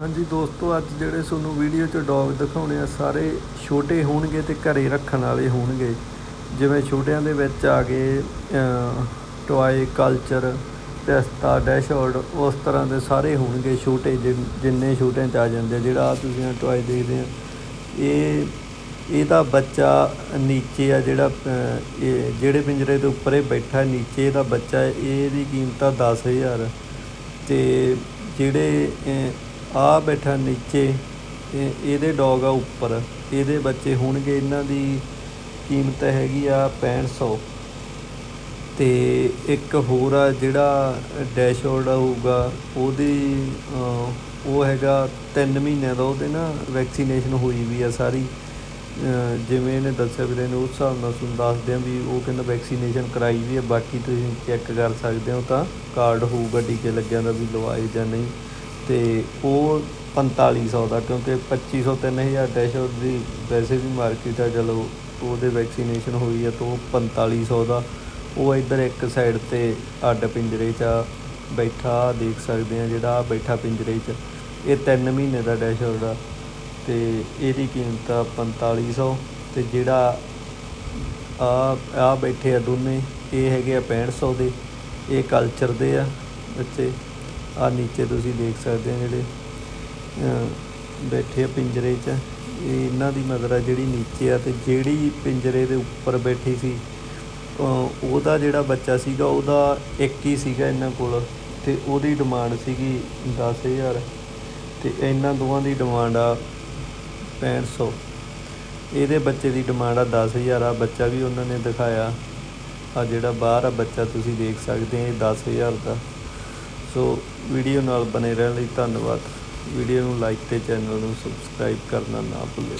ਹਾਂਜੀ ਦੋਸਤੋ, ਅੱਜ ਜਿਹੜੇ ਤੁਹਾਨੂੰ ਵੀਡੀਓ 'ਚ ਡੌਗ ਦਿਖਾਉਣੇ ਆ, ਸਾਰੇ ਛੋਟੇ ਹੋਣਗੇ ਤੇ ਘਰੇ ਰੱਖਣ ਵਾਲੇ ਹੋਣਗੇ ਜਿਵੇਂ ਛੋਟਿਆਂ ਦੇ ਵਿੱਚ ਆ ਗਏ ਟੋਏ ਕਲਚਰ ਪਿਸਤਾ ਡੈਸ਼ਬੋਰਡ ਉਸ ਤਰ੍ਹਾਂ ਦੇ ਸਾਰੇ ਹੋਣਗੇ ਛੋਟੇ ਜਿਨ- ਜਿੰਨੇ ਛੋਟਿਆਂ 'ਚ ਆ ਜਾਂਦੇ ਆ। ਜਿਹੜਾ ਆਹ ਤੁਸੀਂ ਆ ਟੋਏ ਦੇਖਦੇ ਆ ਇਹ, ਇਹਦਾ ਬੱਚਾ ਨੀਚੇ ਆ ਜਿਹੜਾ ਇਹ ਜਿਹੜੇ ਪਿੰਜਰੇ ਦੇ ਉੱਪਰ ਇਹ ਬੈਠਾ ਨੀਚੇ ਇਹਦਾ ਬੱਚਾ ਇਹਦੀ ਕੀਮਤ ਆ 10000 ਤੇ ਜਿਹੜੇ ਆ ਬੈਠਾ ਨੀਚੇ ਇਹ- ਇਹਦੇ ਡੌਗ ਆ ਉੱਪਰ। ਇਹਦੇ ਬੱਚੇ ਹੋਣਗੇ, ਇਹਨਾਂ ਦੀ ਕੀਮਤ ਹੈਗੀ ਆ 6500 ਤੇ ਇੱਕ ਹੋਰ ਆ ਜਿਹੜਾ ਡੈਸ਼ਬੋਰਡ ਹੋਊਗਾ ਉਹਦੀ ਉਹ ਹੈਗਾ 3 ਮਹੀਨਿਆਂ ਦਾ, ਉਹਦੇ ਨਾ ਵੈਕਸੀਨੇਸ਼ਨ ਹੋਈ ਵੀ ਆ ਸਾਰੀ। ਜਿਵੇਂ ਇਹਨੇ ਦੱਸਿਆ ਵੀਰੇ ਨੇ ਉਸ ਹਿਸਾਬ ਨਾਲ ਤੁਹਾਨੂੰ ਦੱਸਦੇ ਆ ਵੀ ਉਹ ਕਹਿੰਦਾ ਵੈਕਸੀਨੇਸ਼ਨ ਕਰਾਈ ਵੀ ਹੈ ਬਾਕੀ ਤੁਸੀਂ ਚੈੱਕ ਕਰ ਸਕਦੇ ਹੋ ਤਾਂ ਕਾਰਡ ਹੋਊਗਾ, ਟੀਕੇ ਲੱਗਿਆਂ ਦਾ ਵੀ ਲਵਾਏ ਜਾਂ ਨਹੀਂ। ਤੇ ਉਹ 4500 ਦਾ, ਕਿਉਂਕਿ 2500 3000 ਡੈਸ਼ਬੋਰਡ ਦੀ ਵੈਸੇ ਵੀ ਮਾਰਕੀਟ ਆ ਚਲੋ ਉਹਦੇ ਵੈਕਸੀਨੇਸ਼ਨ ਹੋਈ ਆ, ਤਾਂ ਉਹ 4500 ਦਾ। ਉਹ ਇੱਧਰ ਇੱਕ ਸਾਈਡ ਤੇ ਅੱਡ ਪਿੰਜਰੇ 'ਚ ਆ, ਬੈਠਾ ਦੇਖ ਸਕਦੇ ਆ ਜਿਹੜਾ ਆਹ ਬੈਠਾ ਪਿੰਜਰੇ 'ਚ। ਇਹ 3 ਮਹੀਨੇ ਦਾ ਡੈਸ਼ਬੋਰਡ ਆ ਤੇ ਇਹਦੀ ਕੀਮਤ ਆ 4500 ਤੇ ਜਿਹੜਾ ਆ ਆ ਬੈਠੇ ਆ ਦੋਨੇ, ਇਹ ਹੈਗੇ ਆ 6500 ਦੇ। ਇਹ ਕਲਚਰ ਦੇ ਆ ਬੱਚੇ। ਆ ਨੀਚੇ ਤੁਸੀਂ ਦੇਖ ਸਕਦੇ ਆ ਜਿਹੜੇ ਬੈਠੇ ਆ ਪਿੰਜਰੇ 'ਚ। ਇਹ ਇਹਨਾਂ ਦੀ ਮਦਰ ਆ ਜਿਹੜੀ ਨੀਚੇ ਆ ਤੇ ਜਿਹੜੀ ਪਿੰਜਰੇ ਦੇ ਉੱਪਰ ਬੈਠੀ ਸੀ ਉਹਦਾ ਜਿਹੜਾ ਬੱਚਾ ਸੀਗਾ, ਉਹਦਾ ਇੱਕ ਹੀ ਸੀਗਾ ਇਹਨਾਂ ਕੋਲ ਤੇ ਉਹਦੀ ਡਿਮਾਂਡ ਸੀਗੀ 10000 ਤੇ ਇਹਨਾਂ ਦੋਵਾਂ ਦੀ ਡਿਮਾਂਡ ਆ 6500 ਇਹਦੇ ਬੱਚੇ ਦੀ ਡਿਮਾਂਡ ਆ 10000 ਆ ਬੱਚਾ ਵੀ ਉਹਨਾਂ ਨੇ ਦਿਖਾਇਆ। ਆ ਜਿਹੜਾ ਬਾਹਰ ਆ ਬੱਚਾ, ਤੁਸੀਂ ਦੇਖ ਸਕਦੇ ਆ ਇਹ 10000 ਦਾ। ਸੋ ਵੀਡੀਓ ਨਾਲ ਬਨੇ ਰਹਿਣ ਲਈ ਧੰਨਵਾਦ। ਵੀਡੀਓ ਨੂੰ ਲਾਈਕ ਤੇ ਚੈਨਲ ਨੂੰ ਸਬਸਕ੍ਰਾਈਬ ਕਰਨਾ ਨਾ ਭੁੱਲਿਓ